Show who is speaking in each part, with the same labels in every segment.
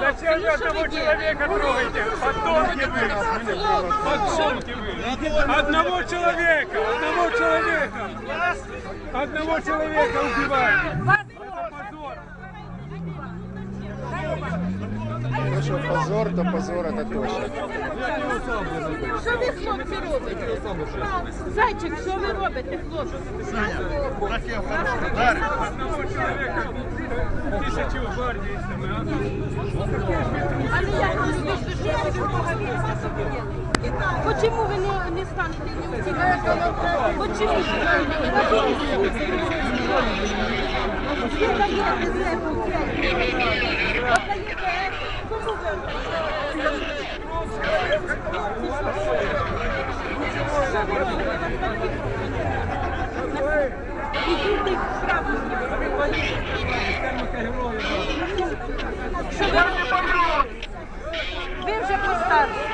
Speaker 1: Зачем вы одного человека трогаете? Подонки вы! Подонки вы! Одного человека! Одного человека! Одного человека убиваете! Позор!
Speaker 2: Якщо позор, то позор це точно.
Speaker 3: Що ви, хлопці, робите? Зайчик, що ви робите, хлопці?
Speaker 1: Одного человека!
Speaker 3: Але я скажу, що я хочу поговорити. Почему ви не, не станете не утікати? Почему? Ви даєте землю, кому ви Ідіть вправо. Що ви робите? Ви вже постарше.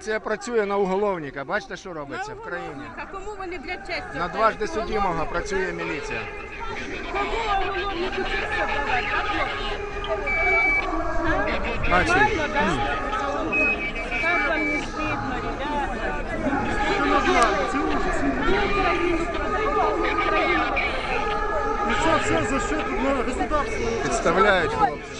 Speaker 2: Міліція працює на уголовника. Бачите, що робиться в країні?
Speaker 3: А кому вони для честі?
Speaker 2: На дважди судімого працює міліція.
Speaker 3: Кому уголовнику честь давати? А хлопці?
Speaker 2: Бачите?
Speaker 3: Нормально, да? Как вам не стыдно, ребята? Что вы делаете? Вы Украину продаете, Украину.
Speaker 4: И что все за счет ну, государства?
Speaker 2: Підставляють хлопці.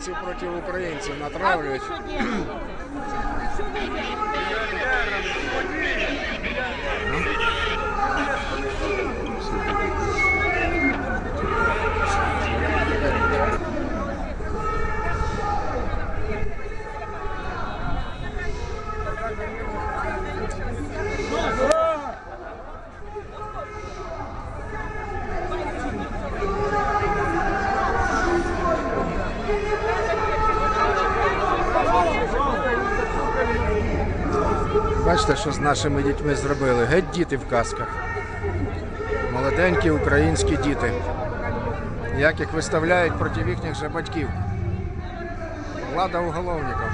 Speaker 2: Українців проти українців натравлюють. Бачите, що з нашими дітьми зробили? Геть діти в касках. Молоденькі українські діти. Як їх виставляють проти їхніх же батьків. Влада уголовників.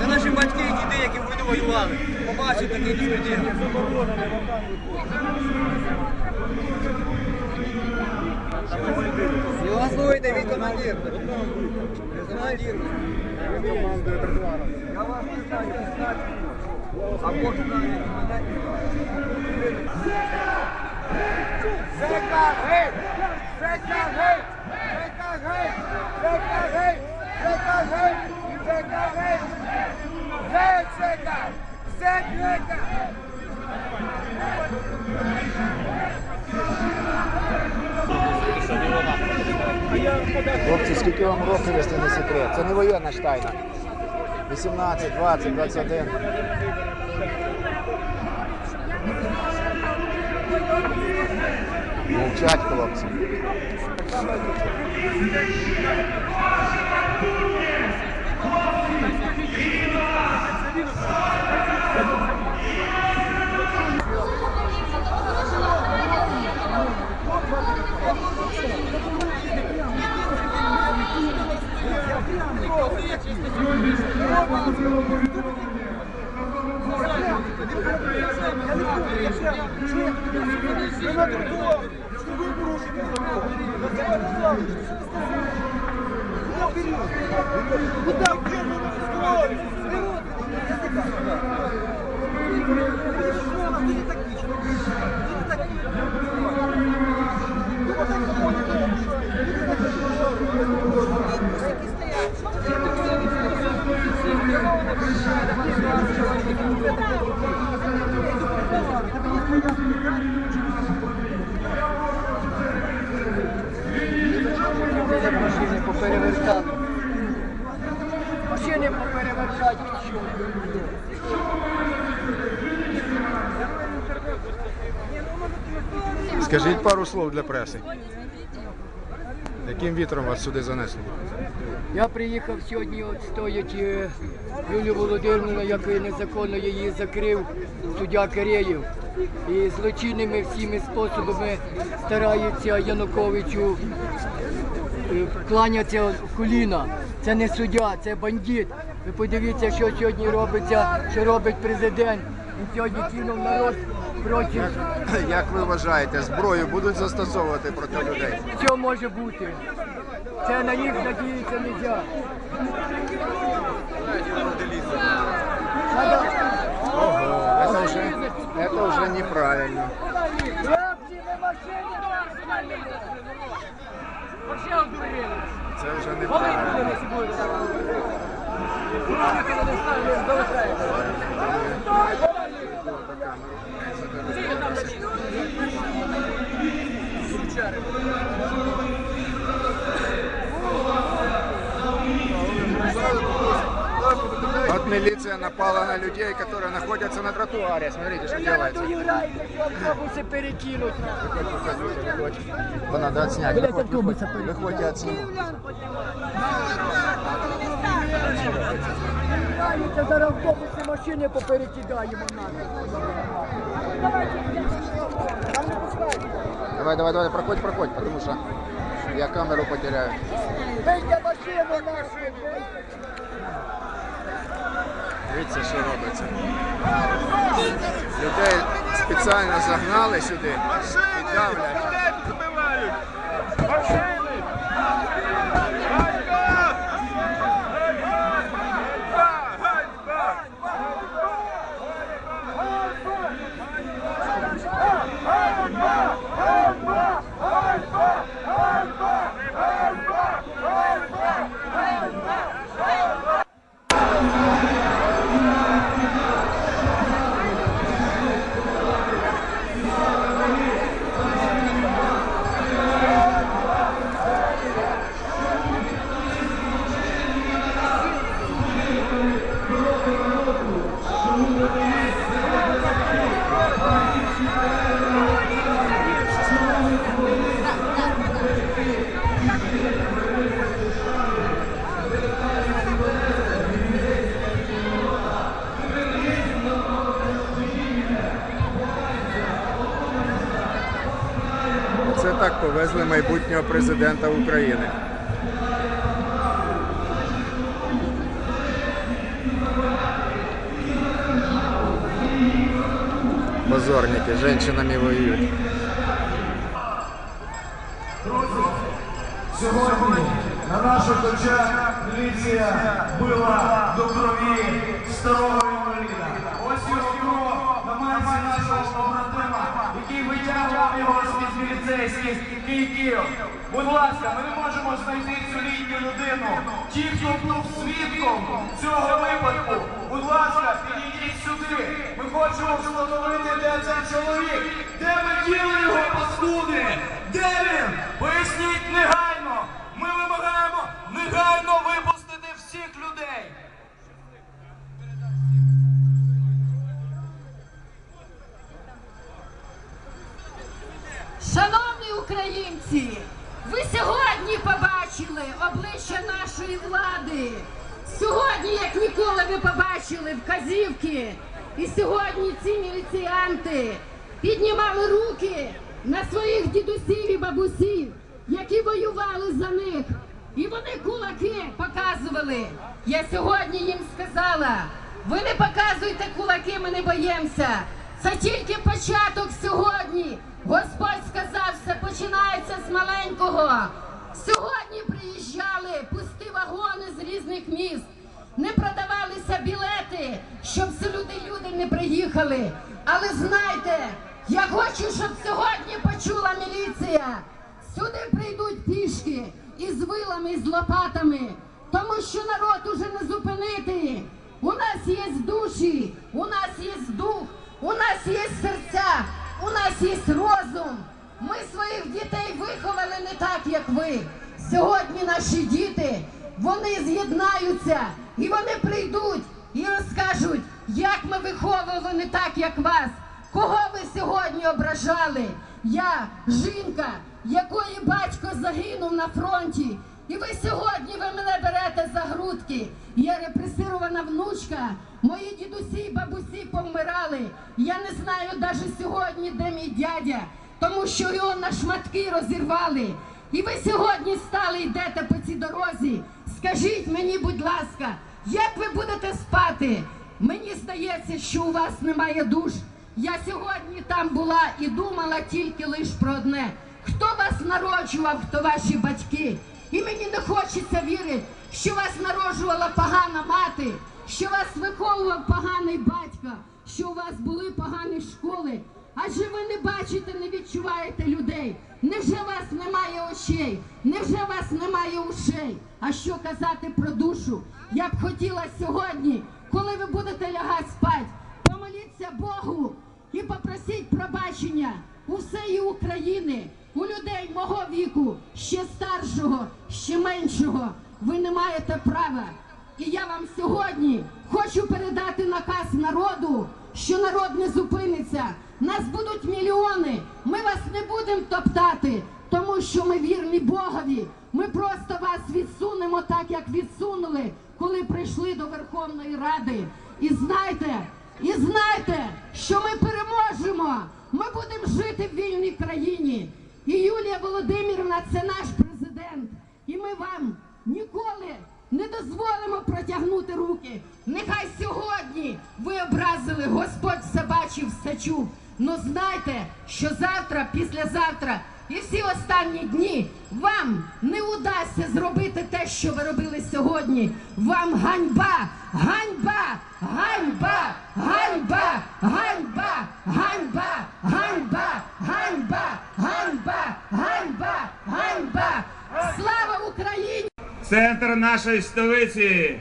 Speaker 5: Це наші батьки і діти, які війну воювали. Побачив такий безпреділ. Не голосуйте, він командир. Ви командир. Я вас не знаю, не знаю. А Бог знає, командир. Зека, гей! Зека, гей! Зека, гей! Зека, гей! Зека, гей! Зека, гей! Гей, Зека! Зека!
Speaker 2: Хлопці, скільки вам років, якщо не секрет? Це не воєнна ж тайна. 18, 20, 21. Мовчать хлопці.
Speaker 5: Машини поперевертали. Машини поперевертати.
Speaker 2: Скажіть пару слов для преси. Яким вітром вас сюди занесли?
Speaker 6: Я приїхав сьогодні, от стоять е, Юлію Володимирівну, який незаконно її закрив суддя Киреєв. І злочинними всіми способами старається Януковичу е, кланятися в коліна. Це не суддя, це бандит. Ви подивіться, що сьогодні робиться, що робить президент. Він сьогодні кинув народ проти.
Speaker 2: Як ви вважаєте, зброю будуть застосовувати проти людей?
Speaker 6: Що може бути? Це на них надіятися не можна.
Speaker 2: Это неправильно. Це вже неправильно. Вот милиция напала на людей, которые находятся на тротуаре. Смотрите, что делается.
Speaker 6: Перекинуть.
Speaker 2: Да надо отснять. Выходь, выходь, отсниму.
Speaker 6: Це зараз автобуси машини поперекидаємо.
Speaker 2: Давай, давай, давай, проходь, проходь, потому что я камеру потеряю.
Speaker 6: Вийде машину нахер.
Speaker 2: Дивіться, що робиться. Людей спеціально загнали сюди і давлять.
Speaker 1: Збивають! Машини! Ганьба! Ганьба!
Speaker 2: Це так повезли майбутнього президента України. Позорники, женщинами воюють.
Speaker 7: Сьогодні на наших очах міліція била до крові старого інваліда. Ось його кров на майці нашого побратима, який витягував його з-під міліцейських кийків. Будь ласка, ми не можемо знайти цю літню людину. Ті, хто був свідком цього випадку, будь ласка, підійдіть сюди. Ми хочемо встановити, де цей чоловік. Де ми діли його паскуди? Де він? Поясніть
Speaker 3: своїх дідусів і бабусів, які воювали за них. І вони кулаки показували. Я сьогодні їм сказала: ви не показуйте кулаки, ми не боїмося. Це тільки початок сьогодні. Господь сказав, все починається з маленького. Сьогодні приїжджали пусті вагони з різних міст. Не продавалися білети, щоб сюди люди не приїхали. Але знайте, я хочу, щоб сьогодні почула міліція. Сюди прийдуть пішки із вилами, з лопатами, тому що народ уже не зупинити. У нас є душі, у нас є дух, у нас є серця, у нас є розум. Ми своїх дітей виховали не так, як ви. Сьогодні наші діти вони з'єднаються і вони прийдуть і розкажуть, як ми виховували не так, як вас. Кого ви сьогодні ображали? Я жінка, якої батько загинув на фронті. І ви сьогодні ви мене берете за грудки. Я репресирована внучка. Мої дідусі і бабусі повмирали. Я не знаю навіть сьогодні, де мій дядя, тому що його на шматки розірвали. І ви сьогодні стали йдете по цій дорозі. Скажіть мені, будь ласка, як ви будете спати? Мені здається, що у вас немає душ. Я сьогодні там була і думала тільки лиш про одне: хто вас народжував, хто ваші батьки. І мені не хочеться вірити, що вас народжувала погана мати, що вас виховував поганий батько, що у вас були погані школи. Адже ви не бачите, не відчуваєте людей. Невже вас немає очей? Невже вас немає ушей? А що казати про душу? Я б хотіла сьогодні, коли ви будете лягати спати, помоліться Богу і попросіть пробачення у всієї України, у людей мого віку, ще старшого, ще меншого. Ви не маєте права. І я вам сьогодні хочу передати наказ народу, що народ не зупиниться. Нас будуть мільйони. Ми вас не будемо топтати, тому що ми вірні Богові. Ми просто вас відсунемо так, як відсунули, коли прийшли до Верховної Ради. І знайте, і знайте, що ми переможемо. Ми будемо жити в вільній країні. І Юлія Володимирівна це наш президент. І ми вам ніколи не дозволимо протягнути руки. Нехай сьогодні ви образили, Господь все бачив, все чув. Ну знайте, що завтра, післязавтра і всі останні дні вам не удасться зробити те, що ви робили сьогодні. Вам ганьба, ганьба, ганьба, ганьба, ганьба, ганьба, ганьба, ганьба, ганьба, ганьба, ганьба. Слава Україні!
Speaker 8: центр нашої столиці,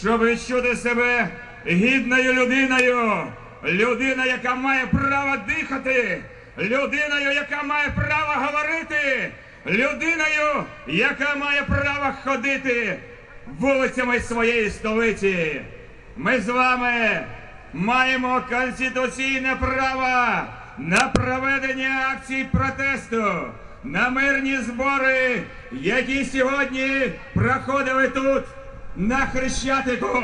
Speaker 8: щоб відчути себе гідною людиною, людина, яка має право дихати, людиною, яка має право говорити, людиною, яка має право ходити вулицями своєї столиці. Ми з вами маємо конституційне право на проведення акцій протесту, на мирні збори, які сьогодні проходили тут на Хрещатику.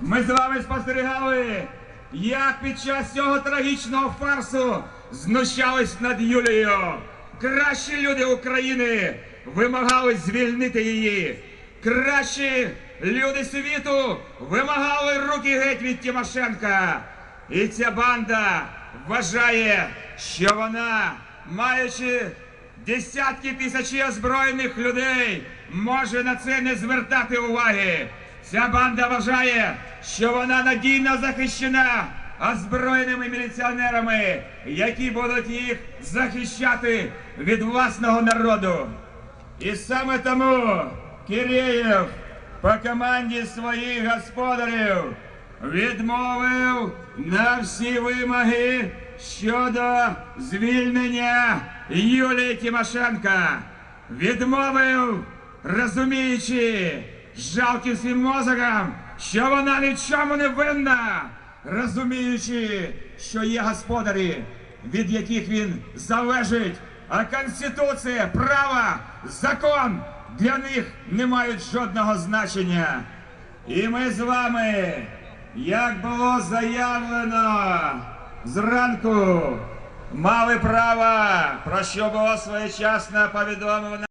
Speaker 8: Ми з вами спостерігали, як під час цього трагічного фарсу знущались над Юлією. Кращі люди України вимагали звільнити її. Кращі люди світу вимагали руки геть від Тимошенка. І ця банда вважає, що вона, маючи десятки тисячі озброєних людей, може на це не звертати уваги. Ця банда вважає, що вона надійно захищена озброєними міліціонерами, які будуть їх захищати від власного народу. І саме тому Киреєв по команді своїх господарів відмовив на всі вимоги щодо звільнення Юлії Тимошенка. Відмовив, розуміючи жалким своїм мозоком, що вона ні в чому не винна, розуміючи, що є господарі, від яких він залежить, а Конституція, право, закон для них не мають жодного значення. І ми з вами, як було заявлено зранку, мали право, про що було своєчасно повідомлено.